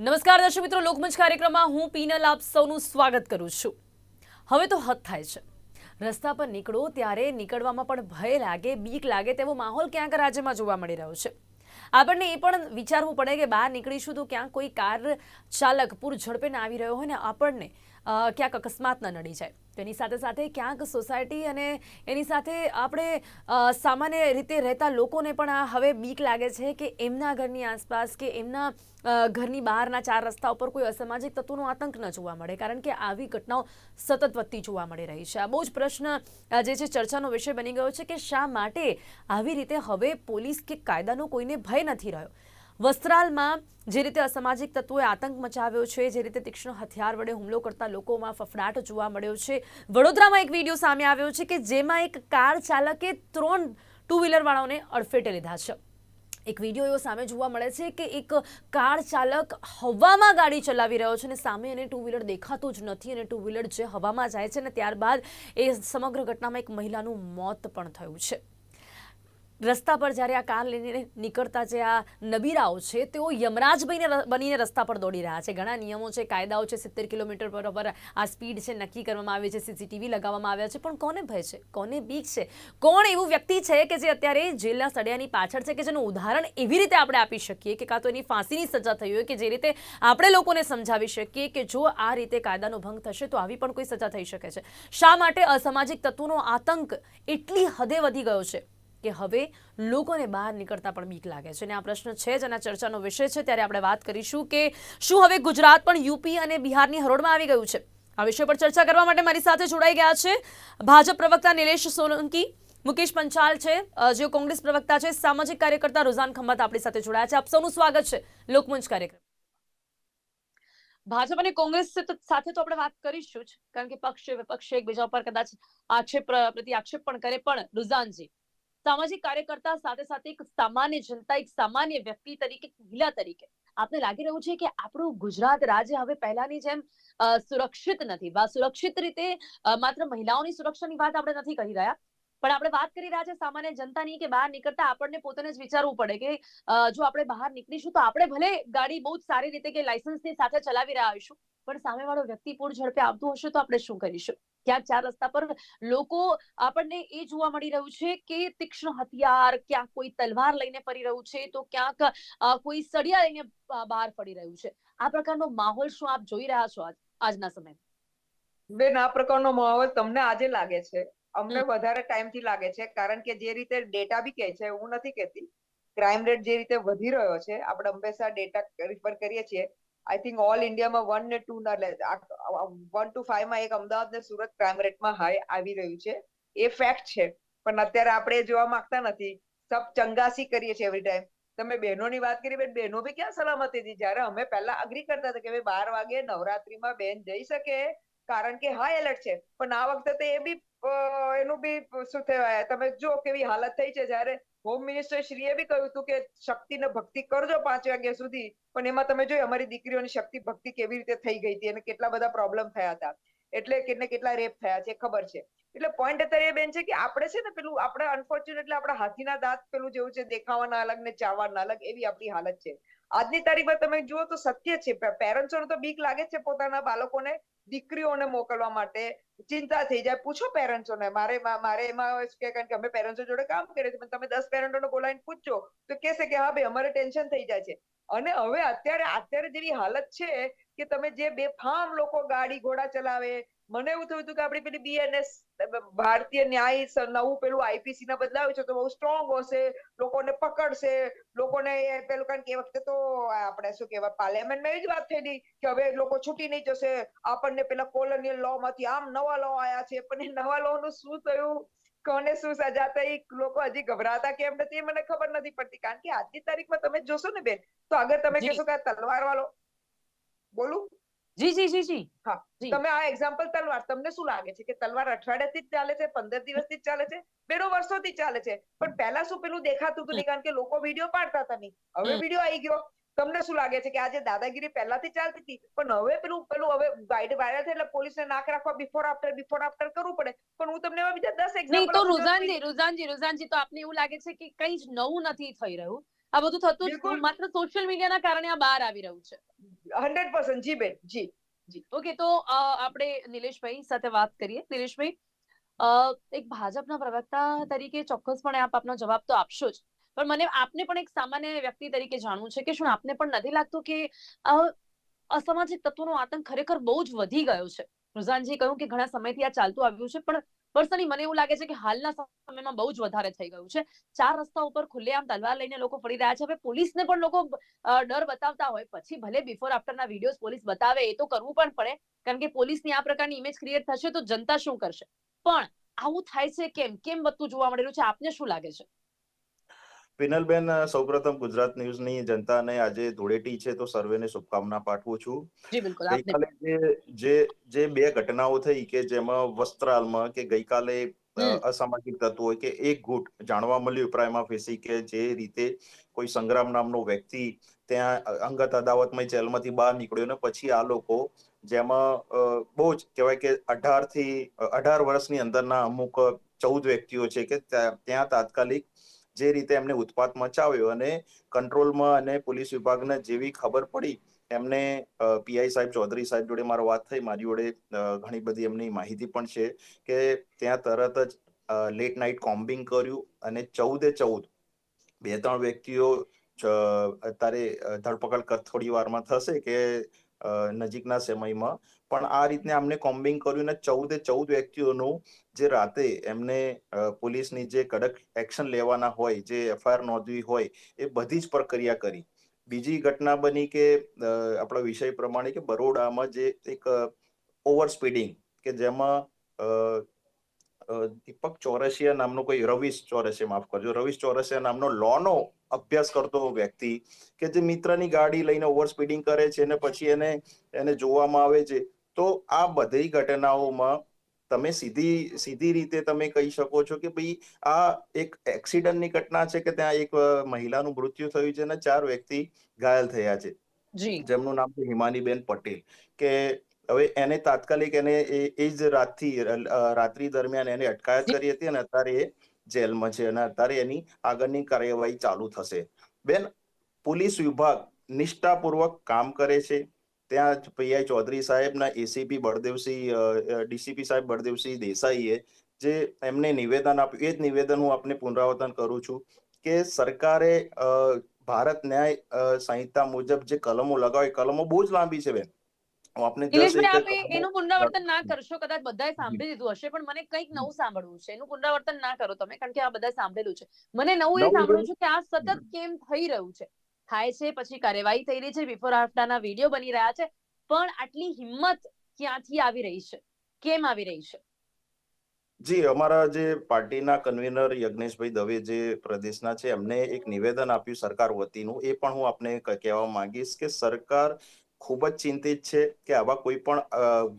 નમસ્કાર દર્શક મિત્રો, લોકમંચ કાર્યક્રમમાં હું પીનલ આપ સૌનું સ્વાગત કરું છું. હવે તો હદ થાય છે. રસ્તા પર નીકળો ત્યારે નીકળવામાં પણ ભય લાગે, બીક લાગે તેવો માહોલ ક્યાંક રાજ્યમાં જોવા મળી રહ્યો છે. આપણને એ પણ વિચારવું પડે કે બહાર નીકળીશું તો ક્યાંક કોઈ કાર ચાલક પૂર ઝડપે આવી રહ્યો હોય ને આપણને ક્યાંક અકસ્માત ન નડી જાય. તેની સાથે સાથે ક્યાંક સોસાયટી અને એની સાથે આપણે સામાન્ય રીતે રહેતા લોકોને પણ આ હવે બીક લાગે છે કે એમના ઘરની આસપાસ કે એમના ઘરની બહારના ચાર રસ્તા ઉપર કોઈ અસામાજિક તત્વોનો આતંક ન જોવા મળે. કારણ કે આવી ઘટનાઓ સતત વધતી જોવા મળી રહી છે. આ બહુ જ પ્રશ્ન જે છે ચર્ચાનો વિષય બની ગયો છે કે શા માટે આવી રીતે હવે પોલીસ કે કાયદાનો કોઈને ભય નથી રહ્યો? વસ્ત્રાલમાં જે રીતે અસામાજિક તત્વોએ આતંક મચાવ્યો છે, જે રીતે તીક્ષ્ણ હથિયાર વડે હુમલો કરતા લોકોમાં ફફડાટ જોવા મળ્યો છે. વડોદરામાં એક વીડિયો સામે આવ્યો છે કે જેમાં એક કાર ચાલકે ત્રણ ટુ વ્હીલરવાળાઓને અડફેટે લીધા છે. એક વીડિયો એવો સામે જોવા મળે છે કે એક કાર ચાલક હવામાં ગાડી ચલાવી રહ્યો છે અને સામે એને ટુ વ્હીલર દેખાતું જ નથી અને ટુ વ્હીલર જે હવામાં જાય છે ને ત્યારબાદ એ સમગ્ર ઘટનામાં એક મહિલાનું મોત પણ થયું છે. રસ્તા પર જ્યારે આ કાર લઈને નીકળતા જે આ નબીરાઓ છે, તેઓ યમરાજ ર- બનીને રસ્તા પર દોડી રહ્યા છે. ઘણા નિયમો છે, કાયદાઓ છે, સિત્તેર કિલોમીટર પર પર આ સ્પીડ છે નક્કી કરવામાં આવી છે, સીસીટીવી લગાવવામાં આવ્યા છે. પણ કોને ભય છે? કોને બીક છે? કોણ એવું વ્યક્તિ છે કે જે અત્યારે જેલના સળિયાની પાછળ છે કે જેનું ઉદાહરણ એવી રીતે આપણે આપી શકીએ કે કાં તો એની ફાંસીની સજા થઈ હોય કે જે રીતે આપણે લોકોને સમજાવી શકીએ કે જો આ રીતે કાયદાનો ભંગ થશે તો આવી પણ કોઈ સજા થઈ શકે છે. શા માટે અસામાજિક તત્વોનો આતંક એટલી હદે વધી ગયો છે? કે હવે લોકોને બહાર નીકળતા પણ બીક લાગે છે. અને આ પ્રશ્ન છે જ અને ચર્ચાનો વિષય છે. ત્યારે આપણે વાત કરીશું કે શું હવે ગુજરાત પણ યુપી અને બિહારની હરોળમાં આવી ગયું છે? આ વિષય પર ચર્ચા કરવા માટે મારી સાથે જોડાઈ ગયા છે ભાજપ પ્રવક્તા નિલેશ સોલંકી, મુકેશ પંચાલ છે જેઓ કોંગ્રેસ પ્રવક્તા છે, સામાજિક કાર્યકર્તા રોઝાન ખંભાત આપણી સાથે જોડાયા છે. આપ સૌનું સ્વાગત છે લોકમંચ કાર્યક્રમ. ભાજપ અને કોંગ્રેસ સાથે તો આપણે વાત કરીશું જ, કારણ કે પક્ષ વિપક્ષ એકબીજા ઉપર કદાચ આક્ષેપ પ્રતિ આક્ષેપ પણ કરે, પણ રુઝાનજી સામાજિક કાર્યકર્તા સાથે સાથે એક સામાન્ય જનતા, એક સામાન્ય વ્યક્તિ તરીકે મહિલા તરીકે. આપને લાગી રહ્યું છે કે આપણું ગુજરાત રાજ્ય હવે પહેલાની જેમ સુરક્ષિત નથી. વા સુરક્ષિત રીતે માત્ર મહિલાઓની સુરક્ષાની વાત આપણે નથી કરી રહ્યા. પણ આપણે વાત કરી રહ્યા છે સામાન્ય જનતાની કે બહાર નીકળતા આપણને પોતાને જ વિચારવું પડે કે જો આપણે બહાર નીકળીશું તો આપણે ભલે ગાડી બહુ જ સારી રીતે કે લાયસન્સની સાથે ચલાવી રહ્યા હોઈશું. પણ સામેવાળો વ્યક્તિ પૂર ઝડપે આવતું હશે તો આપણે શું કરીશું? ક્યાંક ચાર રસ્તા પર લોકો આપણને એ જોવા મળી રહ્યું છે કે તીક્ષ્ણ હથિયાર ક્યાંક કોઈ તલવાર લઈને ફરી રહ્યું છે તો ક્યાંક કોઈ સળિયા લઈને બહાર ફરી રહ્યું છે. આ પ્રકારનો માહોલ શું આપ જોઈ રહ્યા છો આજ આજના સમય બેન આ પ્રકારનો માહોલ તમને આજે લાગે છે. અમને વધારે વધારે ટાઈમથી લાગે છે કારણ કે જે રીતે ડેટા બી કહે છે હું નથી કહેતી. ક્રાઇમ રેટ જે રીતે વધી રહ્યો છે આપણે હંમેશા ડેટા રિફર કરીએ છીએ આઈ થિંક ઓલ ઇન્ડિયામાં વન ને ટુ ના વન ટુ ફાઈવમાં એક અમદાવાદ ને સુરત ક્રાઇમ રેટમાં હાઈ આવી રહ્યું છે. એ ફેક્ટ છે. પણ અત્યારે આપણે જોવા માંગતા નથી. સબ ચંગાસી કરીએ છીએ એવરી ટાઈમ તમે બહેનોની વાત કરી, બેન, બહેનો બી ક્યાં સલામતી હતી? જ્યારે અમે પહેલા અગ્રી કરતા હતા કે ભાઈ બાર વાગે નવરાત્રીમાં બેન જઈ શકે, કારણ કે હાઈ એલર્ટ છે. પણ આ વખતે એ બી એનું બી શું કહેવાય? તમે જો કેવી હાલત થઈ છે જ્યારે હોમ મિનિસ્ટર શ્રીએ બી કહ્યું હતું કે શક્તિ ને ભક્તિ કરજો પાંચ વાગ્યા સુધી, પણ એમાં તમે જોયું અમારી દીકરીઓની શક્તિ, ભક્તિ કેવી રીતે થઈ ગઈ હતી અને કેટલા બધા પ્રોબ્લેમ થયા હતા. એટલે કેટલે કેટલા રેપ થયા છે, ખબર છે. એટલે પોઈન્ટ અત્યારે એ બેન છે કે આપણે છે ને પેલું, આપણે અનફોર્ચ્યુનેટલી આપણા હાથીના દાંત પેલું જેવું છે, દેખાવાના અલગ ને ચાવવાના અલગ, એવી આપણી હાલત છે. આજની તારીખમાં તમે જુઓ તો સત્ય છે. પેરેન્ટ્સોને તો બીક લાગે છે પોતાના બાળકોને. દીકરીઓને મોકલવા માટે ચિંતા થઈ જાય. પૂછો પેરેન્ટ્સોને. મારે મારે એમાં કે, કારણ કે અમે પેરેન્ટ્સો જોડે કામ કરીએ છીએ તમે દસ પેરેન્ટોને બોલાવીને પૂછજો, તો કહેશે કે, હા, ભાઈ, અમારે ટેન્શન થઈ જાય છે. અને હવે અત્યારે અત્યારે જેવી હાલત છે કે તમે જે બેફામ લોકો ગાડી ઘોડા ચલાવે મને એવું થયું હતું કે આપણી પેલી બીએનએસ ભારતીય ન્યાય નવું પેલું આઈપીસી ના બદલાવ્યું છે તો બહુ સ્ટ્રોંગ હશે લોકોને પકડશે લોકોને પેલું કારણ કે એ વખતે તો આપણે શું કહેવાય પાર્લામેન્ટમાં એવી જ વાત થયેલી કે હવે લોકો છૂટી નહીં જશે આપણને પેલા કોલોનિયલ લો માંથી આમ નવા લો આયા છે પણ એ નવા લો નું શું થયું? કોને શું સજા થઈ? લોકો હજી ગભરાતા કેમ નથી? એ મને ખબર નથી પડતી કારણ કે આજની તારીખમાં તમે જોશો ને બેન તો અગર તમે કહેશો કે તલવાર વાળો. બોલું? જી જી જી જી. હા તમે આ એક્ઝામ્પલ તલવાર તમને શું લાગે છે કે તલવાર અઠવાડિયાથી જ ચાલે છે પંદર દિવસથી જ ચાલે છે બેનો વર્ષોથી ચાલે છે? પણ પહેલા શું પેલું દેખાતું હતું નહીં કારણ કે લોકો વીડિયો પાડતા હતા નહીં. હવે વીડિયો આવી ગયો. તમને શું લાગે છે કે આજે દાદાગીરી પહેલાથી ચાલતી હતી? પણ હવે પેલું પેલું હવે ગાઈડ વાયરલ થાય એટલે પોલીસને નાક રાખવા બિફોર આફ્ટર બિફોર આફ્ટર કરવું પડે. પણ હું તમને એવા બીજા દસ એક્ઝામ્પલ તો રુઝાનજી રુઝાનજી રુઝાનજી તો આપને એવું લાગે છે કે કંઈ જ નવું નથી થઈ રહ્યું? આ બધું થતું માત્ર સોશિયલ મીડિયાના કારણે આ બહાર આવી રહ્યું છે. હંડ્રેડ પર્સન્ટ જી બેન જી. ઓકે તો આપણે નિલેશભાઈ સાથે વાત કરીએ. નિલેશભાઈ એક ભાજપના પ્રવક્તા તરીકે ચોક્કસપણે આપ આપનો જવાબ તો આપશો જ. પણ મને આપને પણ એક સામાન્ય વ્યક્તિ તરીકે જાણવું છે કે શું આપને પણ નથી લાગતું કે અસામાજિક તત્વોનો આતંક ખરેખર બહુ જ વધી ગયો છે? રુઝાનજી કહ્યું કે ઘણા સમયથી આ ચાલતું આવ્યું છે પણ પર્સનલી મને એવું લાગે છે કે હાલના સમયમાં બહુ જ વધારે થઈ ગયું છે. ચાર રસ્તા ઉપર ખુલ્લેઆમ તલવાર લઈને લોકો ફરી રહ્યા છે. હવે પોલીસને પણ લોકો ડર બતાવતા હોય. પછી ભલે બિફોર આફ્ટરના વિડીયોઝ પોલીસ બતાવે, એ તો કરવું પણ પડે. કારણ કે પોલીસની આ પ્રકારની ઇમેજ ક્રિએટ થશે તો જનતા શું કરશે? પણ આવું થાય છે કેમ? કેમ બધું જોવા મળેલું છે? આપને શું લાગે છે? પિનલબેન સૌપ્રથમ ગુજરાત ન્યૂઝની જનતાને આજે ધૂળેટી છે તો સર્વેને શુભકામના પાઠવું છું. ગઈકાલે જે બે ઘટનાઓ થઈ કે જેમાં વસ્ત્રાલમાં કે ગઈકાલે અસામાજિક તત્વો કે એક ગુટ જાણવા મળ્યું પ્રાઇમા ફેસી કે જે રીતે કોઈ સંગ્રામ નામનો વ્યક્તિ ત્યાં અંગત અદાવતમાં જેલમાંથી બહાર નીકળ્યો ને પછી આ લોકો જેમાં બહુ જ કહેવાય કે અઢારથી અઢાર વર્ષની અંદરના અમુક ચૌદ વ્યક્તિઓ છે કે ત્યાં તાત્કાલિક જે રીતે એમને ઉત્પાત મચાવ્યો અને કંટ્રોલમાં અને પોલીસ વિભાગને જેવી ખબર પડી, એમને પીઆઈ સાહેબ ચૌધરી સાહેબ જોડે મારો વાત થઈ, મારી જોડે ઘણી બધી એમની માહિતી પણ છે કે ત્યાં તરત જ લેટ નાઇટ કોમ્બિંગ કર્યું અને ચૌદે ચૌદ બે ત્રણ વ્યક્તિઓ અત્યારે ધરપકડ થોડી વારમાં થશે કે નજીકના સમયમાં પણ આ રીતને અમને કોમ્બિંગ કર્યું ને ચૌદે ચૌદ વ્યક્તિઓનું જે રાતે એમને પોલીસની જે કડક એક્શન લેવાના હોય, જે એફઆઈઆર નોંધવી હોય, એ બધી જ પ્રક્રિયા કરી. બીજી ઘટના બની કે આપણા વિષય પ્રમાણે કે બરોડામાં જે એક ઓવર સ્પીડિંગ કે જેમાં દીપક ચોરસિયા નામનો કોઈ રવિશ ચોરસિયા, માફ કરજો, રવિશ ચોરસિયા નામનો લોનો અભ્યાસ કરતો વ્યક્તિ કે જે મિત્રની ગાડી લઈને ઓવર સ્પીડિંગ કરે છે અને પછી એને એને જોવામાં આવે છે. તો આ બધી ઘટનાઓમાં તમે સીધી સીધી રીતે તમે કહી શકો છો કે ભાઈ આ એક એક્સિડન્ટની ઘટના છે કે ત્યાં એક મહિલાનું મૃત્યુ થયું છે અને ચાર વ્યક્તિ ઘાયલ થયા છે. જી. જેમનું નામ છે હિમાનીબેન પટેલ. કે હવે એને તાત્કાલિક એને એ એ જ રાતથી રાત્રિ દરમિયાન એને અટકાયત કરી હતી અને અત્યારે એ જેલમાં છે અને અત્યારે એની આગળની કાર્યવાહી ચાલુ થશે. બેન પોલીસ વિભાગ નિષ્ઠાપૂર્વક કામ કરે છે. ત્યાં પીઆઈ ચૌધરી સાહેબના એસીપી બળદેવસિંહ ડીસીપી સાહેબ બળદેવસિંહ દેસાઈએ જે એમને નિવેદન આપ્યું એ જ નિવેદન હું આપને પુનરાવર્તન કરું છું કે સરકારે ભારત ન્યાય સંહિતા મુજબ જે કલમો લગાવી કલમો બહુ જ લાંબી છે બેન. આપને એનું પુનરાવર્તન ના કરશો કદાચ બધાએ સાંભળી લીધું હશે પણ મને કંઈક નવું સાંભળવું છે એનું પુનરાવર્તન ના કરો તમે કારણ કે આ બધા સાંભળેલું છે. મને નવું એ સાંભળવું છે કે આ સતત કેમ થઈ રહ્યું છે? થાય છે, પછી કાર્યવાહી થઈ રહી છે બિફોર આફ્ટરના વીડિયો બની રહ્યા છે, પણ આટલી હિંમત ક્યાંથી આવી રહી છે? કેમ આવી રહી છે? જી, અમારા જે પાર્ટીના કન્વીનર યજ્ઞેશભાઈ દવે જે પ્રદેશના છે, એમને એક નિવેદન આપ્યું સરકાર વતીનું, એ પણ હું આપને કહેવા માંગીશ કે સરકાર ખૂબ જ ચિંતિત છે કે આવા કોઈ પણ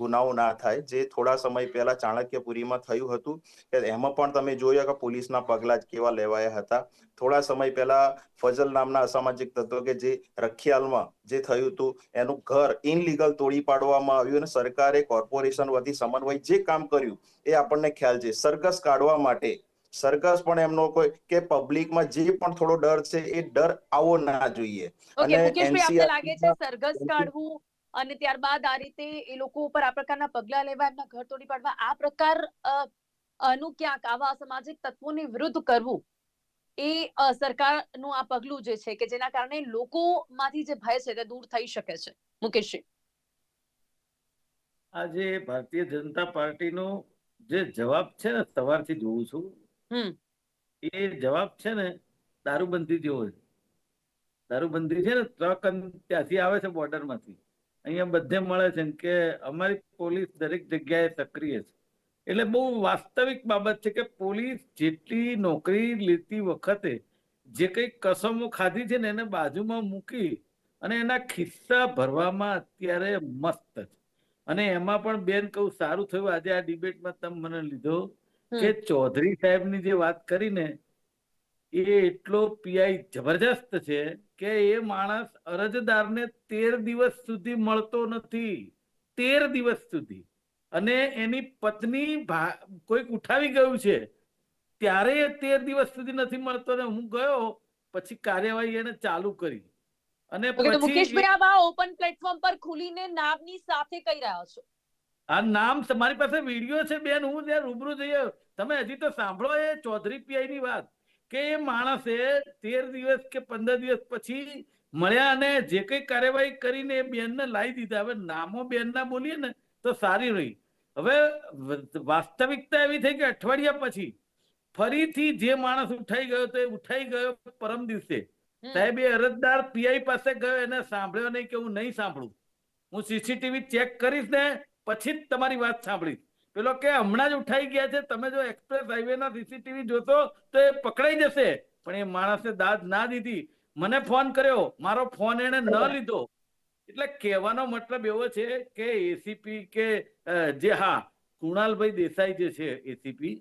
ગુનાઓ ના થાય. જે થોડા સમય પહેલા ચાણક્યપુરીમાં થયું હતું કે એમાં પણ તમે જોયા કે પોલીસના પગલા જ કેવા લેવાયા હતા. થોડા સમય પહેલા ફજલ નામના અસામાજિક તત્વ કે જે રખિયાલમાં જે થયું હતું, એનું ઘર ઇનલીગલ તોડી પાડવામાં આવ્યું અને સરકારે કોર્પોરેશન વતી સમન્વય જે કામ કર્યું એ આપણને ખ્યાલ છે. સરઘસ કાઢવા માટે સરઘસ પણ એમનો કોઈ કે પબ્લિકમાં જે પણ થોડો ડર છે એ ડર આવો ના જોઈએ. અને આપને લાગે છે સરઘસ કાઢવું અને ત્યારબાદ આ રીતે એ લોકો ઉપર આ પ્રકારના પગલા લેવા એમના ઘર તોડી પાડવા આ પ્રકાર અ, ક્યાંક આવા સામાજિક તત્વોની વિરુદ્ધ કરવું એ સરકારનું આ પગલું જે છે કે જેના કારણે લોકોમાંથી જે ભય છે તે દૂર થઈ શકે છે. મુકેશજી. આજે ભારતીય જનતા પાર્ટીનો જે જવાબ છે ને સવારથી જોઉં છું એ જવાબ છે ને દારૂબંધી જેવો છે. દારૂબંધી છે ને ટ્રક ત્યાંથી આવે છે બોર્ડરમાંથી. અહીંયા બધે મળે છે કે અમારી પોલીસ દરેક જગ્યાએ સક્રિય છે. એટલે બહુ વાસ્તવિક બાબત છે કે પોલીસ જેટલી નોકરી લેતી વખતે જે કઈ કસમો ખાધી છે ને એને બાજુમાં મૂકી અને એના ખિસ્સા ભરવામાં અત્યારે મસ્ત છે. અને એમાં પણ બેન કહું સારું થયું. આજે આ ડિબેટમાં તમે મને લીધો. કે ચૌધરી સાહેબની જે વાત કરીને એ એટલો પીઆઈ જબરજસ્ત છે કે એ માણસ અરજદારને તેર દિવસ સુધી મળતો નથી. તેર દિવસ સુધી. અને એની પત્ની કોઈક ઉઠાવી ગયું છે. ત્યારે એ તેર દિવસ સુધી નથી મળતો ને હું ગયો પછી કાર્યવાહી એને ચાલુ કરી. અને પછી મુકેશભાઈ આ ઓપન પ્લેટફોર્મ પર ખુલીને નામની સાથે કહી રહ્યા છો. આ નામ મારી પાસે વીડિયો છે બેન હું ત્યાં રૂબરૂ જઈએ તમે હજી તો સાંભળો એ ચૌધરી પીઆઈ ની વાત કે એ માણસે તેર દિવસ કે પંદર દિવસ પછી મળ્યા અને જે કઈ કાર્યવાહી કરીને એ બેનને લાવી દીધા. હવે નામો બેનના બોલીએ ને તો સારી રહી. હવે વાસ્તવિકતા એવી થઈ કે અઠવાડિયા પછી ફરીથી જે માણસ ઉઠાઈ ગયો તો એ ઉઠાઈ ગયો પરમ દિવસે. સાહેબ એ અરજદાર પીઆઈ પાસે ગયો એને સાંભળ્યો નહીં કે હું નહીં સાંભળું. હું સીસીટીવી ચેક કરીશ ને પછી જ તમારી વાત સાંભળી. પેલો કે હમણાં જ ઉઠાઈ ગયા છે તમે જો એક્સપ્રેસ હાઈવે ના સીસીટીવી જોશો તો એ પકડાઈ જશે. પણ એ માણસે દાદ ના દીધી. મને ફોન કર્યો. મારો ફોન એને ન લીધો. એટલે કહેવાનો મતલબ એવો છે કે એસીપી કે જે હા કુણાલભાઈ દેસાઈ જે છે એસીપી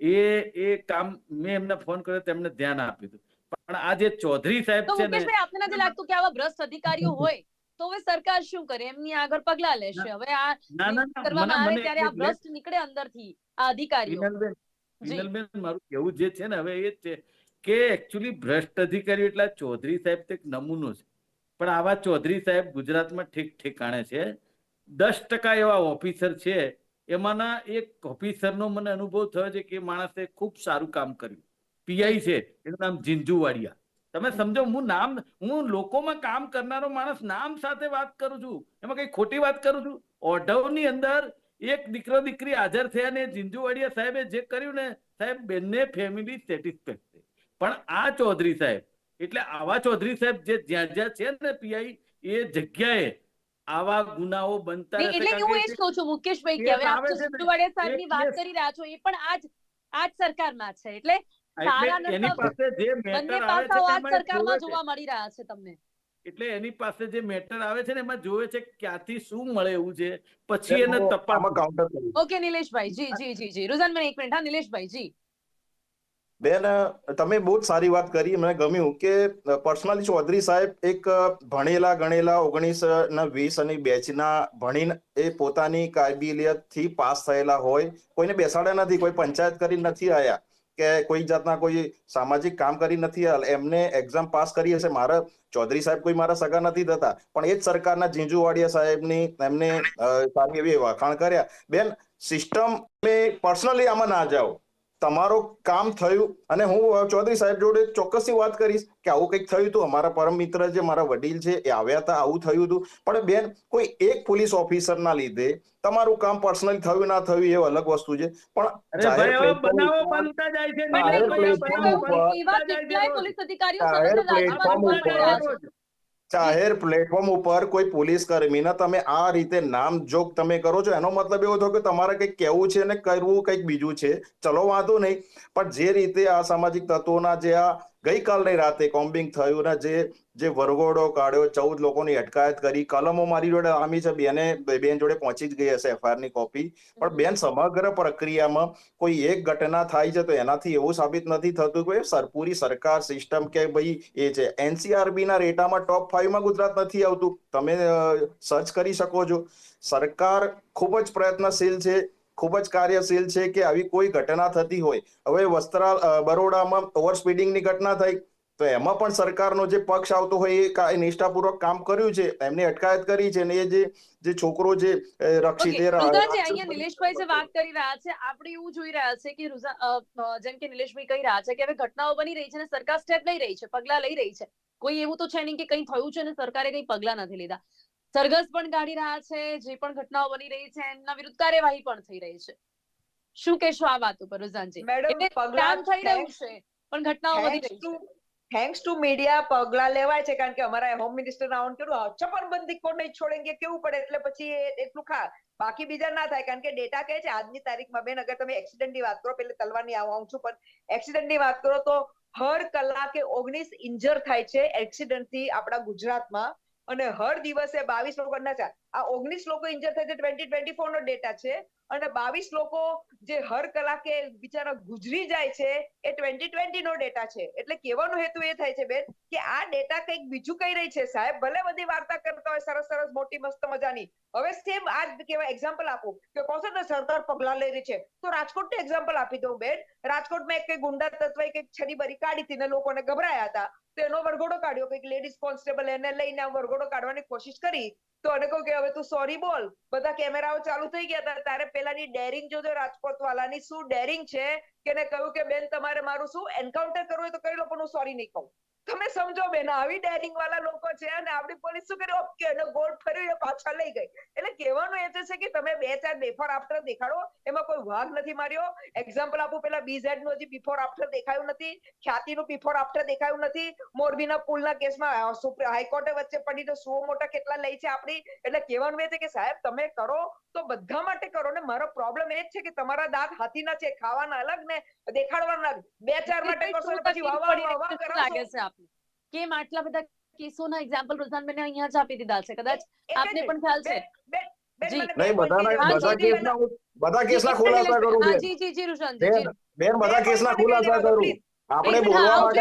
એ એ કામ મેં એમને ફોન કર્યો તેમને ધ્યાન આપ્યું હતું પણ આ જે ચૌધરી સાહેબ છે ને આપને નથી લાગતું કે આવા ભ્રષ્ટ અધિકારીઓ હોય? તો હવે સરકાર શું કરે? એમની આગળ પગલા લેશે. હવે આ કરવામાં આવે ત્યારે આ ભ્રષ્ટ નીકળે અંદરથી આ અધિકારીઓ. મારું કેવું જે છે ને હવે એ છે કે એકચ્યુઅલી ભ્રષ્ટ અધિકારી એટલે ચૌધરી સાહેબ તો એક નમૂનો છે. પણ આવા ચૌધરી સાહેબ ગુજરાતમાં ઠીક ઠેકાણે છે. દસ ટકા એવા ઓફિસર છે. એમાંના એક ઓફિસરનો મને અનુભવ થયો છે કે માણસે ખૂબ સારું કામ કર્યું. પીઆઈ છે. એનું નામ જીંજુવાડિયા. તમે સમજો હું નામ હું લોકોમાં કામ કરનારો માણસ નામ સાથે વાત કરું છું. એમાં કઈ ખોટી વાત કરું છું? ઓઢવની અંદર એક દીકરો દીકરી હાજર થયા ને જીંજુવાડિયા સાહેબે જે કર્યું ને સાહેબ બંને ફેમિલી સેટિસ્ફેક્ટ છે પણ આ ચૌધરી સાહેબ એટલે આવા ચૌધરી સાહેબ જે જ્યાં જ્યાં છે ને પીઆઈ એ જગ્યાએ આવા ગુનાઓ બનતા એટલે હું એ જ કહું છું મુકેશભાઈ કે હવે આપ સિદ્ધુવાડિયા સાહેબની વાત કરી રહ્યા છો એ પણ આજ આજ સરકારમાં છે. એટલે એની પાસે જે મેટર આવે છે આજ સરકારમાં જોવા મળી રહ્યા છે તમને. એટલે એની પાસે જે મેટર આવે છે ને એમાં જોવે છે ક્યાંથી શું મળે એવું છે. પછી એને હું કાઉન્ટર ઓકે નિલેશભાઈ જી જી જી જી. રુઝાનબેન એક મિનિટ. હા નિલેશભાઈ જી. બેન તમે બહુ જ સારી વાત કરી. મને ગમ્યું કે પર્સનલી ચૌધરી સાહેબ એક ભણેલા ગણેલા ઓગણીસ ના વીસ અને બેચના ભણીને એ પોતાની કાબિલિયતથી પાસ થયેલા હોય. કોઈને બેસાડ્યા નથી કોઈ પંચાયત કરી નથી આયા. કે કોઈ જાતના કોઈ સામાજિક કામ કરી નથી એમને એક્ઝામ પાસ કરી હશે. મારા ચૌધરી સાહેબ કોઈ મારા સગા નથી થતા. પણ એ જ સરકારના જીંજુવાડિયા સાહેબની એમને સારી એવી વખાણ કર્યા. બેન સિસ્ટમ પર્સનલી આમાં ના જાઓ. તમારું કામ થયું અને હું ચૌધરી સાહેબ જોડે ચોક્કસથી વાત કરીશ કે આવું કંઈક થયું હતું. અમારા પરમ મિત્ર જે મારા વડીલ છે એ આવ્યા હતા આવું થયું હતું. પણ બેન કોઈ એક પોલીસ ઓફિસરના લીધે તમારું કામ પર્સનલી થયું ના થયું એ અલગ વસ્તુ છે. પણ જાહેર ભાઈ હવે platform બનાવો ઉપર- જાહેર પ્લેટફોર્મ ઉપર કોઈ પોલીસ કર્મીના તમે આ રીતે નામ જોગ તમે કરો છો, એનો મતલબ એવો થયો કે તમારે કંઈક કહેવું છે ને કરવું કંઈક બીજું છે, ચલો વાંધો નહીં. પણ જે રીતે આ સામાજિક તત્વોના જે આ ગઈકાલની રાતે કોમ્બિંગ થયું ને જે જે વરઘોડો કાઢ્યો ચૌદ લોકોની અટકાયત કરી કલમો મારી જોડે આમી છે બેને બેન જોડે પહોંચી જ ગઈ હશે એફઆઈઆરની કોપી. પણ બેન સમગ્ર પ્રક્રિયામાં કોઈ એક ઘટના થાય છે તો એનાથી એવું સાબિત નથી થતું કે સરપૂરી સરકાર સિસ્ટમ કે ભાઈ એ છે. એનસીઆરબી ના રેટામાં ટોપ ફાઈવમાં ગુજરાત નથી આવતું. તમે સર્ચ કરી શકો છો. સરકાર ખૂબ જ પ્રયત્નશીલ છે. ખૂબ જ કાર્યશીલ છે કે આવી કોઈ ઘટના થતી હોય. હવે વસ્ત્રા બરોડામાં ઓવર સ્પીડિંગની ઘટના થઈ તો એમાં પણ સરકારનો જે પક્ષ આવતો હોય એ નિષ્ઠાપૂર્વક કામ કર્યું છે. એમને અટકાયત કરી છે ને એ જે જે છોકરો જે રક્ષી રક્ષિત એ અહીંયા નિલેશભાઈ જે વાત કરી રહ્યા છે આપણે એવું જોઈ રહ્યા છે કે જેમ કે નિલેશભાઈ કહી રહ્યા છે કે હવે ઘટનાઓ બની રહી છે અને સરકાર સ્ટેપ લઈ રહી છે પગલા લઈ રહી છે. કોઈ એવું તો છે નહીં કે કંઈ થયું છે અને સરકારે કંઈ પગલા નથી લીધા. સરઘસ પણ કાઢી રહ્યા છે જે પણ ઘટનાઓ બની રહી છે એમના વિરુદ્ધ કાર્યવાહી પણ થઈ રહી છે. શું કહેશો આ વાત ઉપર રોઝાનજી? મેડમ એટલે કામ થઈ રહ્યું છે પણ ઘટનાઓ વધી રહી છે. થેન્ક્સ ટુ મીડિયા પગલા લેવાય છે કારણ કે અમારા હોમ મિનિસ્ટર રાઉન્ડ કર્યું ચપરબંધી કો નહીં છોડેંગે કેવું પડે એટલે પછી એટલું ખા બાકી બીજા ના થાય કારણ કે ડેટા કહે છે આજની તારીખમાં બેન અગર તમે એક્સિડન્ટની વાત કરો પેલે તલવારની આવું છું પણ એક્સિડન્ટની વાત કરો તો હર કલાકે ઓગણીસ ઇન્જર થાય છે એક્સિડન્ટથી આપણા ગુજરાતમાં. અને હર દિવસે બાવીસ લોકો ના આ ઓગણીસ લોકો ઇન્જર થાય છે ટ્વેન્ટી ટ્વેન્ટી ફોર નો ડેટા છે. અને બાવીસ લોકો જે હર કલાકે બિચારા ગુજરી જાય છે, એ ટ્વેન્ટી ટ્વેન્ટી નો ડેટા છે. એટલે કહેવાનો હેતુ એ થાય છે, બેન, કે આ ડેટા કંઈક બીજું કહી રહી છે, સાહેબ? ભલે બધી વાર્તા કરતા હોય, સરસ સરસ, મોટી મસ્ત મજાની. હવે સેમ આ જ કેવા એક્ઝામ્પલ આપું. કે ને સરકાર પગલા લઈ રહી છે. તો રાજકોટ એક્ઝામ્પલ આપી દઉં, બેન. રાજકોટમાં એક ગુંડા તત્વ એક છરી બરી કાઢી હતી ને લોકોને ગભરાયા હતા. તો એનો વરઘોડો કાઢ્યો. કે લેડીઝ કોન્સ્ટેબલ એને લઈને વરઘોડો કાઢવાની કોશિશ કરી. તો અને કહું કે હવે તું સોરી બોલ. બધા કેમેરાઓ ચાલુ થઈ ગયા હતા. તારે પેલાની ડેરિંગ જોજો રાજકોટ વાળાની શું ડેરિંગ છે? કે એને કહ્યું કે, બેન, તમારે મારું શું? એન્કાઉન્ટર કરવું હોય તો કરી લો, પણ હું સોરી નહીં કહું. તમે સમજો બેન આવી ડેરિંગ વાળા લોકો છે અને આપણી પોલીસ શું કર્યું ઓકે એને ગોળ ફર્યું એ પાછા લઈ ગઈ. એટલે કહેવાનું એ છે કે તમે બે ચાર બિફોર આફ્ટર દેખાડો. એમાં કોઈ વાઘ નથી માર્યો. એક્ઝામ્પલ આપું પેલા બીઝેડનું હજી બિફોર આફ્ટર દેખાયું નથી ખ્યાતિનું બિફોર આફ્ટર દેખાયું નથી. મોરબીના પુલના કેસમાં સુપ્રીમ હાઈકોર્ટે વચ્ચે પડી તો સો મોટા કેટલા લઈ છે આપણી? એટલે કહેવાનું એ છે કે સાહેબ તમે કરો તો બધા માટે કરો. ને મારો પ્રોબ્લેમ એ જ છે કે તમારા દાંત હાથીના છે ખાવાના અલગ ને દેખાડવાના બે ચાર માટે કરશો પછી વાવા વાવા વાહ લાગે છે કેમ આટલા બધા કેસોના એક્ઝામ્પલ રોઝાનબેને અહીંયા જ આપી દીધા છે કદાચ આપને પણ ખ્યાલ છે. નહીં બધાના બધા કેસના બધા કેસના ખુલાસા કરું બેન. જી જી જી બેન બધા કેસના ખુલાસા કરું. આપણે બોલવા માટે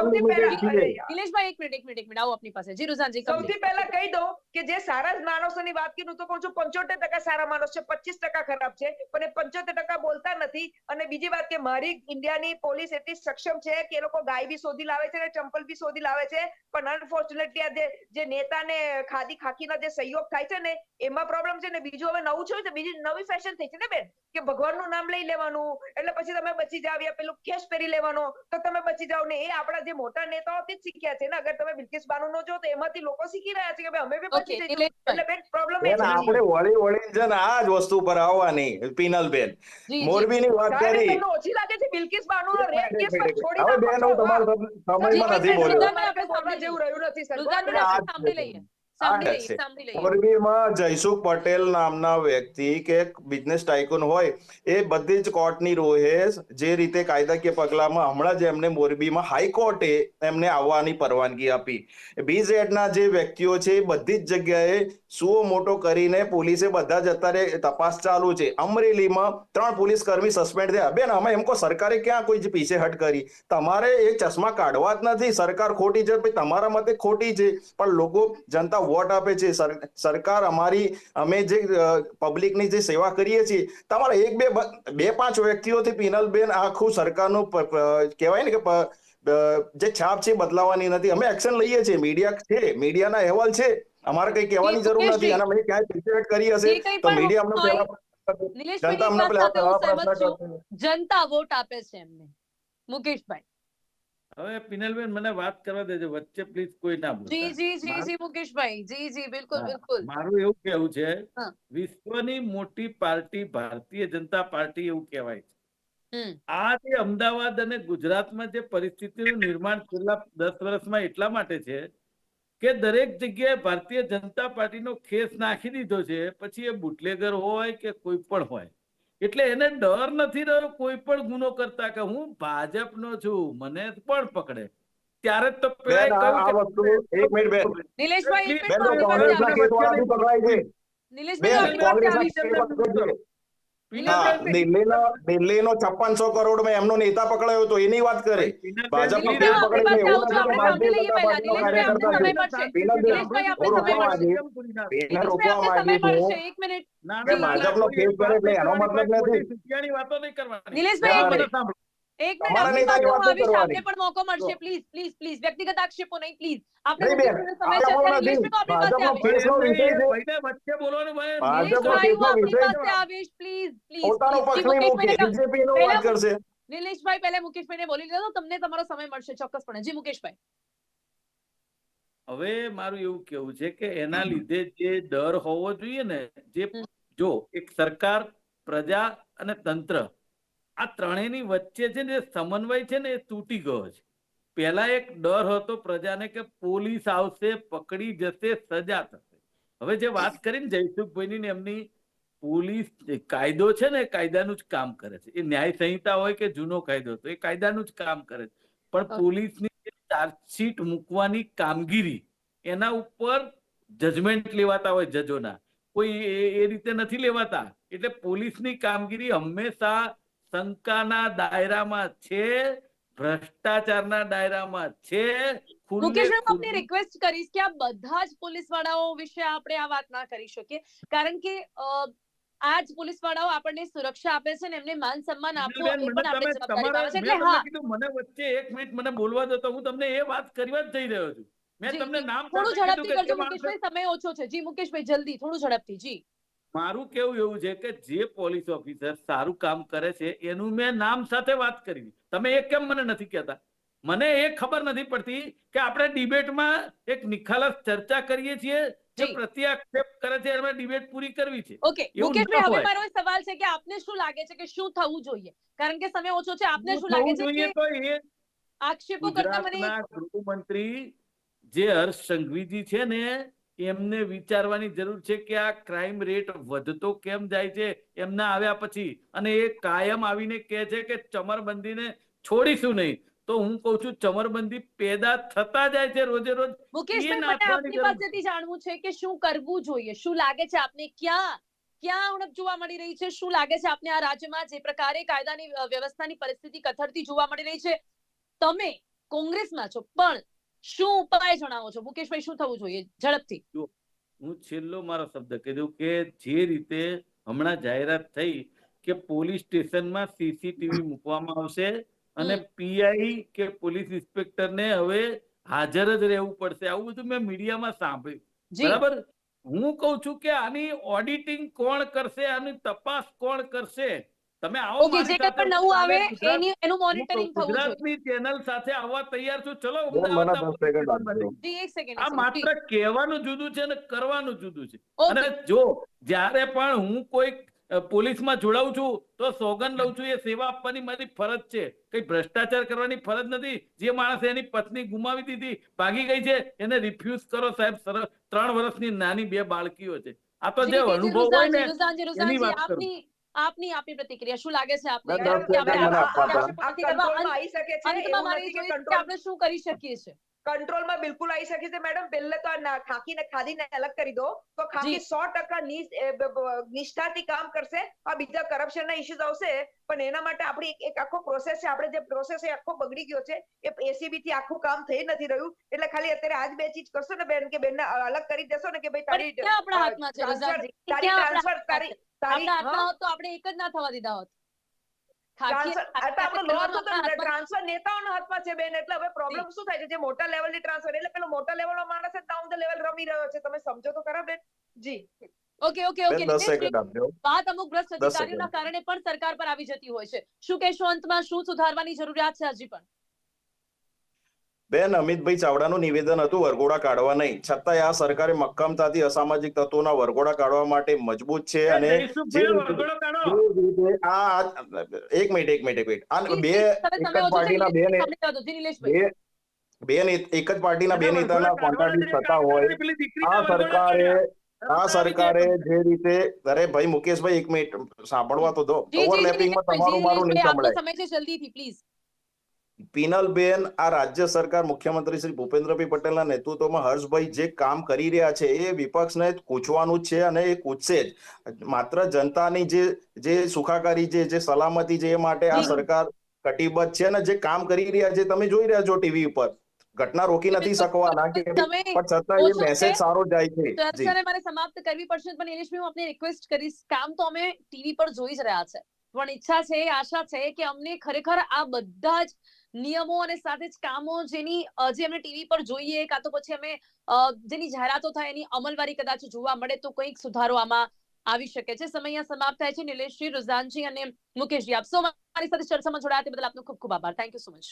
અનલિમિટેડ છીએ. નિલેશભાઈ એક મિનિટ એક મિનિટ એક મિનિટ આવો આપની પાસે. જી રુઝાનજી સૌથી પહેલા કહી દો કે જે સારા માણસોની વાત કરી તો કહું છું પંચોતેર ટકા સારા માણસ છે પચીસ ટકા ખરાબ છે પણ એ પંચોતેર ટકા બોલતા નથી. અને બીજી વાત કે મારી ઇન્ડિયાની પોલીસ એટલી સક્ષમ છે કે એ લોકો ગાય બી શોધી લાવે છે અને ચંપલ બી શોધી લાવે છે પણ અનફોર્ચ્યુનેટલી આ જે નેતાને ખાદી ખાકીના જે સહયોગ થાય છે ને એમાં પ્રોબ્લેમ છે ને બીજું હવે નવું છે બીજી નવી ફેશન થઈ છે ને બેન કે ભગવાનનું નામ લઈ લેવાનું. એટલે પછી તમે બચી જાવ્યા પેલું કેસ પહેરી લેવાનો. તો તમે બચી જાવ ને એ આપણા જે મોટા નેતાઓથી જ શીખ્યા છે ને. અગર તમે બિલકિસ બાનુ નો જો તો એમાંથી લોકો શીખી રહ્યા છે કે ભાઈ અમે બી બચી જઈશું. એટલે બેન પ્રોબ્લેમ એ છે. આપણે વળી વળી જ આ જ વસ્તુ પર આવવાની પિનલ બેન મોરબી ની વાત કરી. તમને ઓછી લાગે છે? બિલકિસ બાનુ નો રેપ કેસ પર છોડી નાખો. તમારા. સમયમાં નથી બોલ્યો. આપણે જેવું રહ્યું નથી સર સાંભળી લઈએ. મોરબીમાં જયસુખ પટેલ નામના વ્યક્તિ કે બિઝનેસ ટાઇકુન હોય એ બધી જ કોર્ટની રોહે જે રીતે કાયદાકીય પગલામાં હમણાં જ એમને મોરબીમાં હાઈકોર્ટે એમને આવવાની પરવાનગી આપી. બીઝેડના જે વ્યક્તિઓ છે એ બધી જ જગ્યાએ સુઓ મોટો કરીને પોલીસે બધા જ અત્યારે તપાસ ચાલુ છે. અમરેલીમાં ત્રણ પોલીસ કર્મી સસ્પેન્ડ થયા. બેન અમે એમ કહો સરકારે ક્યાં કોઈ પીછેહટ કરી? તમારે એ ચશ્મા કાઢવા જ નથી. સરકાર ખોટી છે તમારા મતે ખોટી છે. પણ લોકો જનતા વોટ આપે છે? સરકાર અમારી અમે જે પબ્લિકની જે સેવા કરીએ છીએ તમારા એક બે બે પાંચ વ્યક્તિઓથી પિનલબેન આખું સરકારનું કહેવાય ને કે જે છાપ છે બદલાવાની નથી. અમે એક્શન લઈએ છીએ. મીડિયા છે મીડિયાના અહેવાલ છે. અમારે કઈ કહેવાની જરૂર નથી. અને અમે ક્યાંય પીછેહટ કરી હશે તો મીડિયા અમને પહેલા જનતા અમને પહેલા. જનતા વોટ આપે છે એમને. મુકેશભાઈ. હવે પિનલબેન મને વાત કરવા દેજો વચ્ચે પ્લીઝ કોઈ ના બોલતા. જી જી જી જી મુકેશભાઈ જી જી બિલકુલ બિલકુલ. મારું એવું કેવું છે વિશ્વની મોટી પાર્ટી ભારતીય જનતા પાર્ટી એવું કહેવાય છે. આ જે અમદાવાદ અને ગુજરાતમાં જે પરિસ્થિતિનું નિર્માણ છેલ્લા દસ વર્ષમાં એટલા માટે છે કે દરેક જગ્યાએ ભારતીય જનતા પાર્ટીનો ખેસ નાખી દીધો છે પછી એ બુટલેગર હોય કે કોઈ પણ હોય. એટલે એને ડર નથી રહ્યો કોઈ પણ ગુનો કરતા કે હું ભાજપનો છું મને પણ પકડે? ત્યારે જ તો નિલેશભાઈ દિલ્હીનો દિલ્હીનો છપ્પનસો કરોડમાં એમનો નેતા પકડાયો તો એની વાત કરે ભાજપ છું, છે રોકવા માંગીશ હું કે ભાજપનો કરે એટલે એનો મતલબ નથી નિલેશભાઈ એક મિનિટ આપની પણ મોકો મળશે પ્લીઝ પ્લીઝ પ્લીઝ વ્યક્તિગત આક્ષેપો નહીં પ્લીઝ. આપણે સમય છે તો પાસે બોલવાનું ભાઈ. આવીશ પ્લીઝ પ્લીઝ પોતાનો પક્ષ નહીં મૂકે બીજેપી નો વાત કરશે. નિલેશભાઈ પહેલા મુકેશભાઈને બોલી લેજો તમને તમારો સમય મળશે ચોક્કસપણે. જી મુકેશભાઈ. હવે મારું એવું કેવું છે કે એના લીધે જે ડર હોવો જોઈએ ને જે જો એક સરકાર પ્રજા અને તંત્ર આ ત્રણેયની વચ્ચે છે ને સમન્વય છે ને એ તૂટી ગયો છે. પહેલા એક ડર હતો પ્રજાને કે પોલીસ આવશે પકડી જશે સજા થશે. હવે જે વાત કરીને જયસુખભાઈની ને એમની પોલીસ કાયદો છે ને કાયદાનું જ કામ કરે છે. એ ન્યાય સંહિતા હોય કે જૂનો કાયદો તો એ કાયદાનું જ કામ કરે છે. પણ. પોલીસની ચાર્જશીટ મૂકવાની કામગીરી એના ઉપર જજમેન્ટ લેવાતા હોય જજોના. કોઈ એ એ રીતે નથી લેવાતા. એટલે પોલીસની કામગીરી હંમેશા શંકાના દાયરામાં છે ભ્રષ્ટાચારના દાયરામાં છે મુકેશ આપને રિક્વેસ્ટ કરીશ કે આ બધા જ પોલીસ વાળાઓ વિશે આપણે આ વાત ના કરી શકીએ. કારણ કે આ જ પોલીસ વાળાઓ આપણને સુરક્ષા આપે છે ને એમને માન સન્માન આપવો એ પણ આપણે જવાબદારી છે એટલે હા. મને વચ્ચે એક મિનિટ મને બોલવા દો તો હું તમને એ વાત કરવા જ જઈ રહ્યો છું. મેં તમને નામ થોડું ઝડપથી કરજો મુકેશભાઈ સમય ઓછો છે. જી મુકેશભાઈ જલ્દી થોડું ઝડપથી. જી. મારું કેવું એવું છે કે જે પોલીસ ઓફિસર સારું કામ કરે છે એનું મેં નામ સાથે વાત કરી. તમે એ કેમ મને નથી કહેતા? મને એ ખબર નથી પડતી કે આપણે ડિબેટમાં એક નિખાલસ ચર્ચા કરીએ છીએ જે પ્રત્યાક્ષેપ કરે છે એમાં ડિબેટ પૂરી કરવી છે. ઓકે મુકેશભાઈ હવે મારો સવાલ છે કે આપને શું લાગે છે કે શું થવું જોઈએ? કારણ કે સમય ઓછો છે આપને શું લાગે છે કે આક્ષેપો કરતા મને ગૃહમંત્રી જે હર્ષ સંઘવીજી છે ને એમને વિચારવાની જરૂર છે કે આ ક્રાઇમ રેટ વધતો કેમ જાય છે? એમના આવ્યા પછી. અને એ કાયમ આવીને કહે છે કે ચમરબંધીને છોડીશું નહીં. તો હું કહું છું ચમરબંધી પેદા થતા જાય છે રોજે રોજ. મુકેશભાઈ પાસેથી જાણવું છે કે શું કરવું જોઈએ? શું લાગે છે આપને ક્યાં ક્યાં ઉણપ જોવા મળી રહી છે? શું લાગે છે આપને આ રાજ્યમાં જે પ્રકારે કાયદાની વ્યવસ્થાની પરિસ્થિતિ કથળતી જોવા મળી રહી છે? તમે કોંગ્રેસમાં છો પણ શું ઉપાય જણાવો છો? મુકેશભાઈ શું થવું જોઈએ? ઝડપથી. હું છેલ્લો મારો શબ્દ કીધું કે જે રીતે હમણાં જાહેરાત થઈ કે પોલીસ સ્ટેશનમાં સીસીટીવી મૂકવામાં આવશે અને પીઆઈ કે પોલીસ ઇન્સ્પેક્ટરને હવે હાજર જ રહેવું પડશે. આવું બધું મેં મીડિયામાં સાંભળ્યું. બરાબર? હું કઉ છું કે આની ઓડિટિંગ કોણ કરશે? આની તપાસ કોણ કરશે? તમે આવો ઓકે જે કંઈ પણ નવું આવે એની એનું મોનિટરિંગ થવું જોઈએ. ગુજરાતની ચેનલ સાથે આવવા તૈયાર છું. ચલો મને અમદાવાદના દસ સેકન્ડ આપજો. જી 1 સેકન્ડ આ માત્ર કહેવાનું જુદું છે અને કરવાનું જુદું છે. અને જો જ્યારે પણ હું કોઈ પોલીસમાં જોડાઉં છું તો સોગન લઉં છું એ સેવા આપવાની મારી ફરજ છે. કઈ ભ્રષ્ટાચાર કરવાની ફરજ નથી. જે માણસ એની પત્ની ગુમાવી દીધી ભાગી ગઈ છે એને રિફ્યુઝ કરો સાહેબ સરસ ત્રણ વર્ષની નાની બે બાળકીઓ છે. આ તો જે અનુભવ હોય ને એની વાત કરું. આપની આપની પ્રતિક્રિયા શું લાગે છે આપને? આપણે શું કરી શકીએ છીએ? કંટ્રોલમાં બિલકુલ આવી શકે છે મેડમ. પહેલે તો આ ના- ખાદીને અલગ કરી દો. તો ખાખી સો ટકા નિષ્ઠાથી કામ કરશે આ બીજા કરપ્શન ના ઇશ્યુઝ આવશે. પણ એના માટે આપણી એક- એક આખો પ્રોસેસ છે. આપણે જે પ્રોસેસ એ આખો બગડી ગયો છે એ એસીબી થી આખું કામ થઈ નથી રહ્યું. એટલે ખાલી અત્યારે આજ બે ચીજ કરશો ને બેન કે બેન અલગ કરી દેશો ને કે ભાઈ તારી ટ્રાન્સફર તારી આપણા હાથમાં હોત તો આપણે એક જ ના થવા દીધા હોત. ટ્રાન્સફર ખાખી આ તો આપણો કરવાનું law હતો આપણા ને, હાથમાં ટ્રાન્સફર નેતાઓના હાથમાં છે બેન. એટલે હવે પ્રોબ્લેમ શું થાય છે? જે મોટા લેવલની ટ્રાન્સફર એટલે પેલો મોટા લેવલનો માણસ જ ડાઉન ધ લેવલ રમી રહ્યો છે. તમે સમજો તો ખરા બેન. જી. ઓકે ઓકે ઓકે વાત અમુક ભ્રષ્ટ અધિકારીઓના કારણે પણ સરકાર પર આવી જતી હોય છે. શું કહેશો અંતમાં? શું સુધારવાની જરૂરિયાત છે હજી પણ? બેન અમિતભાઈ ચાવડાનું નિવેદન હતું વરઘોડા કાઢવા નહીં. છતાંય આ સરકારે મક્કમતાથી અસામાજિક તત્વોના વરઘોડા કાઢવા માટે મજબૂત છે અને એક મિનિટ એક મિનિટ એક મિનિટ. બે એક જ પાર્ટીના બે. બે એક જ પાર્ટીના બે નેતાના કોન્ટ્રાડિક્ટ થતા હોય. આ સરકારે આ સરકારે જે રીતે અરે ભાઈ મુકેશભાઈ એક મિનિટ. સાંભળવા તો દો. ઓવરલેપિંગમાં તમારું મારું નહીં સંભળાય. સમય છે જલ્દીથી પ્લીઝ પિનલબેન આ રાજ્ય સરકાર મુખ્યમંત્રી શ્રી ભૂપેન્દ્રભાઈ પટેલના નેતૃત્વમાં હર્ષભાઈ જે કામ કરી રહ્યા છે એ વિપક્ષને કૂચવાનું જ છે અને એ કૂચશે જ. માત્ર જનતાની જે જે સુખાકારી જે જે સલામતી છે એ માટે આ સરકાર કટિબદ્ધ છે અને જે કામ કરી રહ્યા છે તમે જોઈ રહ્યા છો ટીવી ઉપર. ઘટના રોકી નથી શકવાના કે પણ છતાં એ મેસેજ સારો જાય છે. જી. મારે સમાપ્ત કરવી પડશે પણ એનેશ હું આપને રિક્વેસ્ટ કરીશ? કામ તો અમે ટીવી પર જોઈ જ રહ્યા છે. પણ ઈચ્છા છે આશા છે કે અમને ખરેખર આ બધા જ નિયમો અને સાથે જ કામો જેની જે અમે ટીવી પર જોઈએ, કાં તો પછી અમે જેની જાહેરાતો થાય એની અમલવારી કદાચ જોવા મળે તો કંઈક સુધારો આમાં આવી શકે છે. સમય અહીંયા સમાપ્ત થાય છે. નિલેશજી, રુઝાનજી અને મુકેશજી, આપ સૌ મારી સાથે ચર્ચામાં જોડાયા તે બદલ આપનો ખૂબ ખૂબ આભાર. થેન્ક યુ સો મચ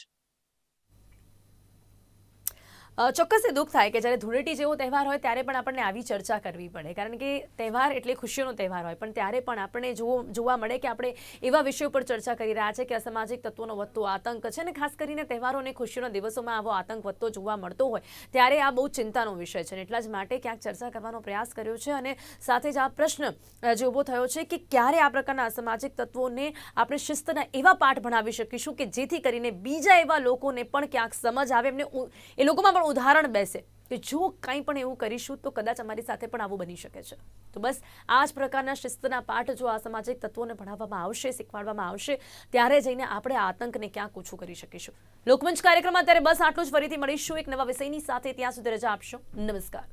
ચોક્કસ એ દુઃખ થાય કે જ્યારે ધૂળેટી જેવો તહેવાર હોય ત્યારે પણ આપણને આવી ચર્ચા કરવી પડે. કારણ કે તહેવાર એટલે ખુશીઓનો તહેવાર હોય. પણ ત્યારે પણ આપણને જોવો જોવા મળે કે આપણે એવા વિષયો પર ચર્ચા કરી રહ્યા છે કે અસામાજિક તત્વોનો વધતો આતંક છે અને ખાસ કરીને તહેવારો અને ખુશીઓના દિવસોમાં આવો આતંક વધતો જોવા મળતો હોય, ત્યારે આ બહુ ચિંતાનો વિષય છે અને એટલા જ માટે ક્યાંક ચર્ચા કરવાનો પ્રયાસ કર્યો છે અને સાથે જ આ પ્રશ્ન જે ઊભો થયો છે કે ક્યારે આ પ્રકારના અસામાજિક તત્વોને આપણે શિસ્તના એવા પાઠ ભણાવી શકીશું કે જેથી કરીને બીજા એવા લોકોને પણ ક્યાંક સમજ આવે એમને એ લોકોમાં પણ ઉદાહરણ બેસે કે જો કંઈ પણ એવું કરીશું તો કદાચ અમારી સાથે પણ આવું બની શકે છે. તો બસ આ જ પ્રકારના શિસ્તના પાઠ જો આ સામાજિક તત્વોને ભણાવવામાં આવશે, શીખવાડવામાં આવશે, ત્યારે જઈને આપણે આતંકને ક્યાંક ઓછું કરી શકીશું. લોકમંચ કાર્યક્રમમાં અત્યારે બસ આટલું જ. ફરીથી મળીશું એક નવા વિષયની સાથે. ત્યાં સુધી રજા આપશો. નમસ્કાર.